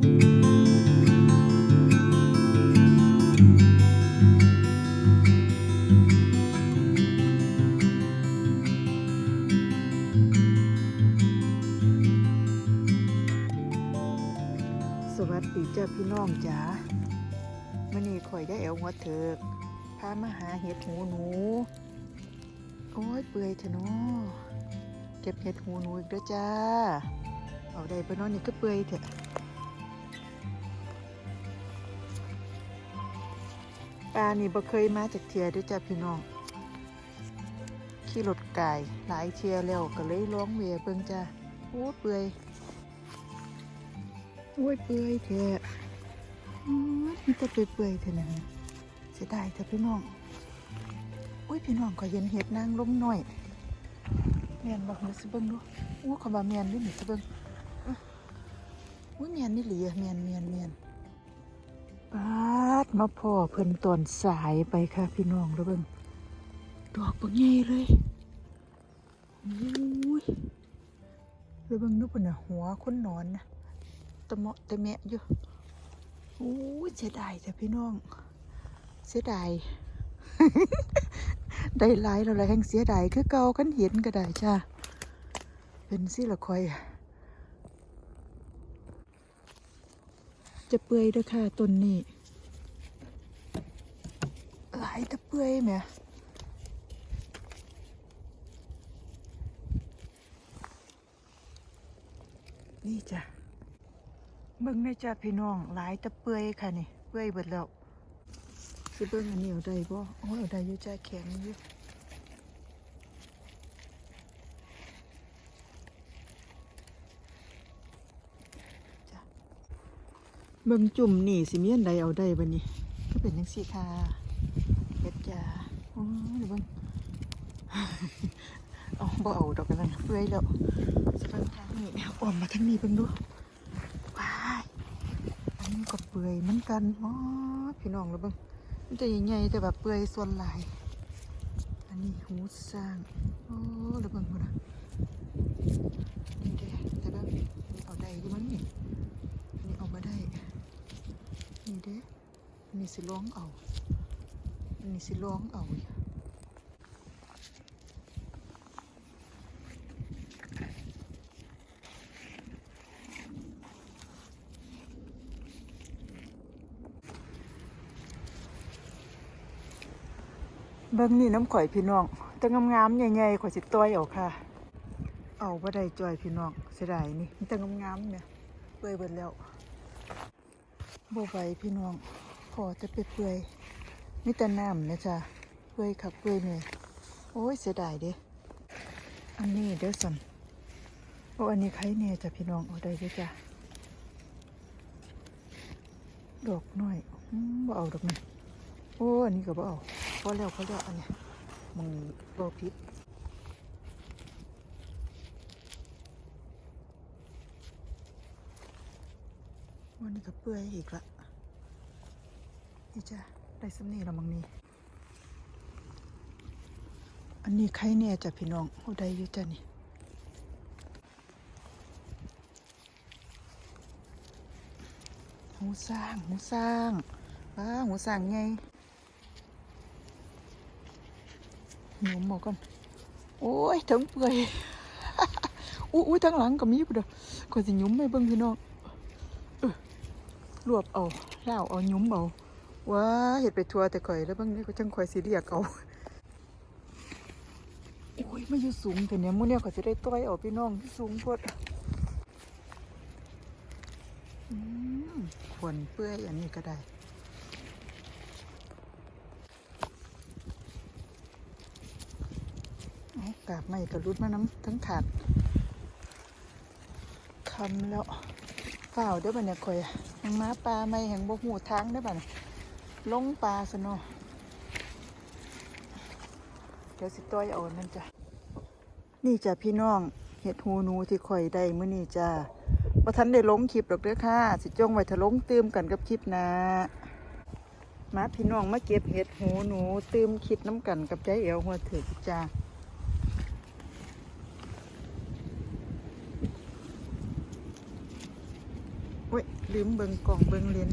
สวัสดีเจ้าพี่น้องจ๋ามื่อนี้ข่อยได้แอวหัวเถิกพามาหาเห็ดหูหนู โอ้ยเปื่อยเถอะเนาะเก็บเห็ดหูหนูอีกเด้อจ้า เอาได้ปะเนาะนี่ก็เปื่อยเถอะ ปลานี่บ่เคยมาจากเทียด้วยจ้าพี่น้องขี่รถไก่หลายเทียแล้วก็เลยร้องเวียเบิ่งจ้าโอ้เปื่อยโอ้ยเปื่อยแท้อืมมันจะเปื่อยๆเท่านั้นเสียดายแต่พี่น้องโอ้ยพี่น้องก็เห็นเห็ดนางล้มหน่อยแมนบอกมาสิเบิ้งดูโอ้ขาว่าแมนด้วยหนี่สิเบิ้งอื้อโอ้ยนนี่หลียแมนแมนแมนปา ดมาพ่อเพิ่นตอนสายไปค่ะพี่น้องแล้วเบิ้งดอกปังใหญ่เลยโอ้ยแล้วเบิงดูปุ่นน่ะหัวคนนอนนะตะเมาะตะแมะอยู่โอ้เสียดายแต่พี่น้อง เสียดาย ได้หลายแล้วแหละแห่งเสียดายคือเก่ากันเห็นก็ได้จ้าเป็นสิละคอย จะเปื่อยเด้อค่ะต้นนี้ายตะเปื่อยแหมนี่จ้ะเบิ่งในจ้าพี่น้องหลายตะเปื่อยค่ะนี่เปื่อยเบิดแล้วสิเบิ่งอันนี้เอาได้บ่โอ้เอาได้อยู่จ้าแข็งอยู่จ้ะเบิ่งจุ่มนี่สิเมีอันใดเอาได้บัดนี้ก็เป็นจังซี่ค่ะ จ้าโอ้ยเดี๋ยวเบิ่งเอาบ่เอาดอกกันนั่นเปื่อยแล้วสิเบิ่งทางนี้อ้อมมาทางนี้เบิ่งดูว้ายอันนี้ก็เปื่อยเหมือนกันอ๋อพี่น้องแล้วเบ้างมันจะใหญ่ๆแต่แบบเปื่อยส่วนหลาย อันนี้หูสร้างโอ้แล้วเบ้างหมดอะนี่เด้แต่เบ้างนี่เอาได้อยี่มั้งนี่อันนี้เอามาได้นี่เด้อันนี้สิร้องเอาอั นนี้สิร้องเอาเบิ่งนี่น้ำข่อยพี่น้องแต่งามๆใหญ่ๆข่อยสิต้อยเอาค่ะ เอาบ่ได้จอยพี่น้องเสียดายนี่มันแต่งามๆเนี่ยเปื่อยเบิดแล้วบ่ไหวพี่น้องพอจะไปเปื่อย มีแต่น้ำนะจ๊ะเปื่อยคักเปื่อยเนี่ยโอ้ยเสียดายเด้อันนี้เด้อสันโอ้อันนี้ใครเนี่ยจ้ะพี่น้องเอาได้เด้อจ้ะดอกน้อยบ่เอาดอกนี่โอ้อันนี้ก็บ่เอาพอแล้วพอแล้วอันเนี้ยมึงบ่ผิดวันนี้ก็เปื่อยอีกละนี่จ้ะ ได้สำนีและมังนี่อันนี้ใครเนี่ยจ้ะพี่น้องโอ้ได้อยู่จ้ะนี่หูสร้างหูสร้างว้าหูสร้างไงหนูหมอก่อนโอ้ยถึงเปื่อยอู้อู้ทั้งหลังก็มีปุ่นเด้อก็สิหยุ้มไม่เบิ่งพี่น้องรวบเอาเล่าวเอาหยุ้มเอา ว้าเห็ดไปทัวแต่ข่อยแล้วบางนี้ก็จังข่อยสิเรียกเอาโอ้ยไม่ยู่สูงแต่เนี้ยมื้อเนี้ยข่อยจะได้ต้อยเอาพี่น้องที่สูงโพดอืมขวนเปื่อยอันนี้ก็ได้กาบไม่กระรุดมาน้ำทั้งขาดคำแล้วเฝ้าวเด้อบัดเนี่ยข่อยแหงมาปลาไม่แหงบกหูทางเด้อบัดเนี่ย ลงปลาซะเนาะเดี๋ยวสิต้อยเอานั่นจ้ะ นี่จ้ะพี่น้องเห็ดหูหนูที่ข่อยได้มื้อนี้จ้ะว่าทันได้ลงคลิปดอกเด้อค่ะ สิจ้องไว้ถ้าลงตืมกันกับคลิปนะ มาพี่น้องมาเก็บเห็ดหูหนูตืมคลิปน้ำกันกับใจเอวหัวถึกจ้ะลืมเบิงกล่องเบิงเลน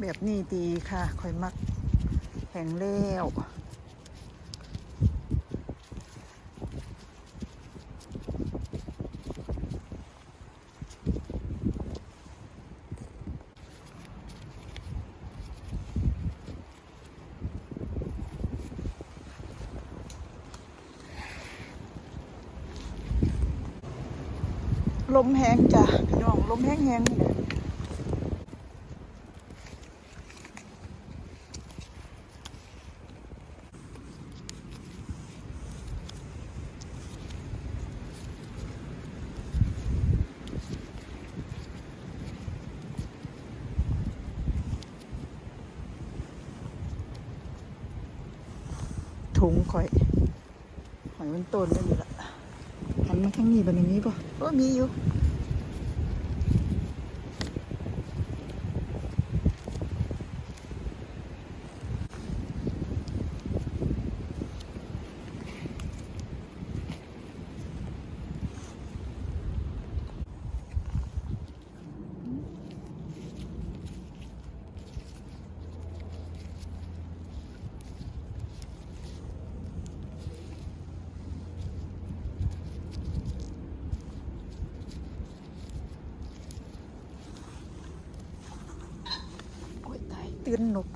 แบบนี้ดีค่ะคอยมักแข็งแล้วลมแห้งจ้ะพี่น้องลมแห้งแห้งๆนี่ งข่อยหอยมันต้นได้อยู่ละหันมาข้างนี้บันนี้ป่ะก็มีอยู่ โอ้ย ตื่นนก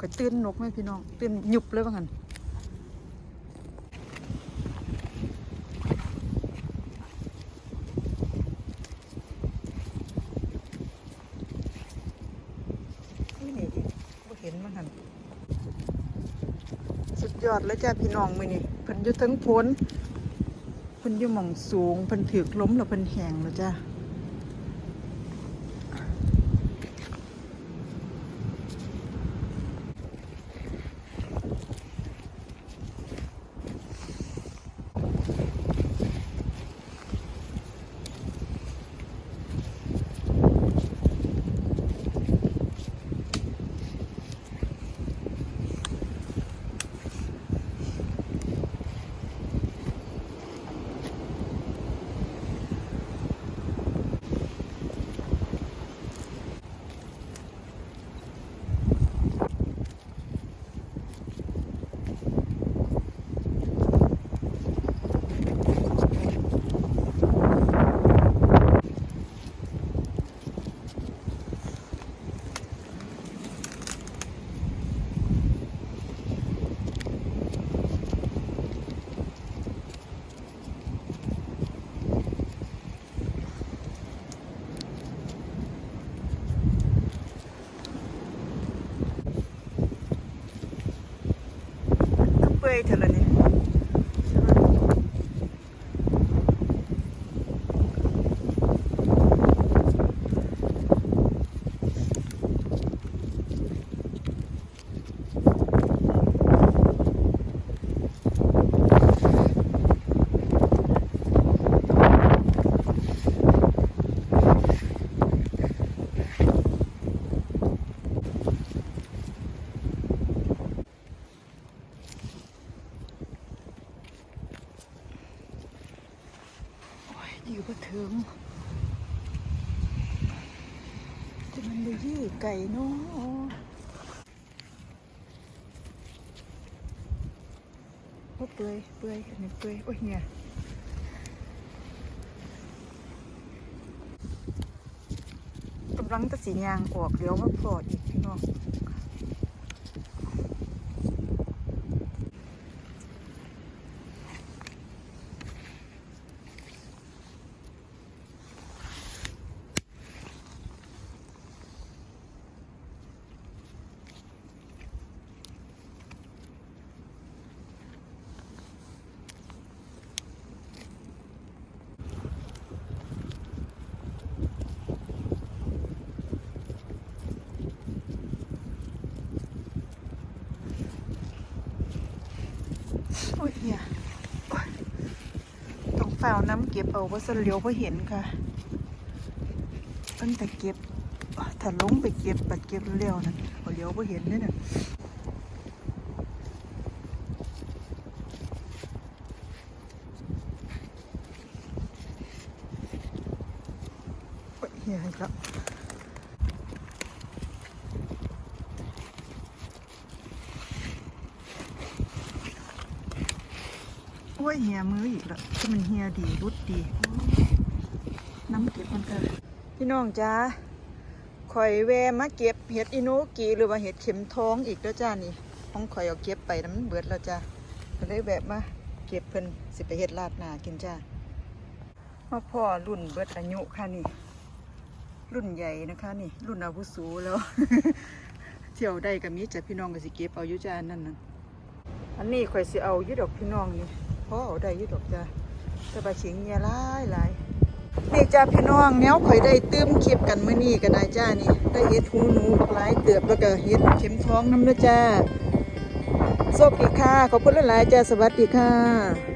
ก็ตื่นนกไหมพี่น้อง ตื่นหยุบเลยว่างั้นอุ้ยนี่ดิบ่เห็นว่างั้นสุดยอดแล้วจ้าพี่น้องมือนี้เพิ่นอยู่ทั้งพ้นเพิ่นอยู่หม่องสูงเพิ่นถึกล้มแล้วเพิ่นแหงแล้วจ้า ก็เปื่อยเถอะละนี่ใช่ไหมโอ้ยอยู่ก็ถึงจะมันไปยี่ไก่เนาะโอ้เปื่อยเปื่อยอันนี้เปื่อยโอ้ยเนี่ยกำลังจะสียางออกเดี๋ยวมาพอดอีกพี่น้อง โอ้ยเนี่ยต้องฝ่าวน้ำเก็บเอาว่าสเลียวเพราะเห็นค่ะตั้งแต่เก็บถ้าลงไปเก็บปัดเก็บเลี้วนะเลี้ยวเพราะเห็นเนี่ยนะเฮียอีกแล้ว อ้ยเฮียมืออีกแล้วที่มันเฮียดีรุดดี น้ำเก็บมันกันพี่น้องจ้าข่อยแวมาเก็บเห็ดอินูกีหรือว่าเห็ดเข็มทองอีกแล้วจ้านี่ของข่อยเอาเก็บไปน้ำมันเบิดแล้วจ้าก็เลยแบบมาเก็บเพิ่นสิไปเห็ดลาดหนากินจ้ามาพ่อรุ่นเบิดอายุค่ะนี่ รุ่นใหญ่นะคะนี่ รุ่นอาวุโสแล้วเที่ยวได้ก็มีจ้ะพี่น้องก็สิเก็บเอายู่จ้านั่นน่ะอันนี้ข่อยสิเอายู่ดอกพี่น้องนี่ พอเอาได้ยุดอกจ้าแต่บาขิงเนี่ยหลายหลายนี่จ้าพี่น้องแนวข่อยได้ตื้มคลิปกันเมื่อนี้ก็ได้จ้านี่ ได้เฮ็ดหูหนูบักหลายเติบแล้วก็เฮ็ดเข็มท้องน้ำเด้อจ้าโชคดีค่ะขอบคุณหลายๆจ้าสวัสดีค่ะ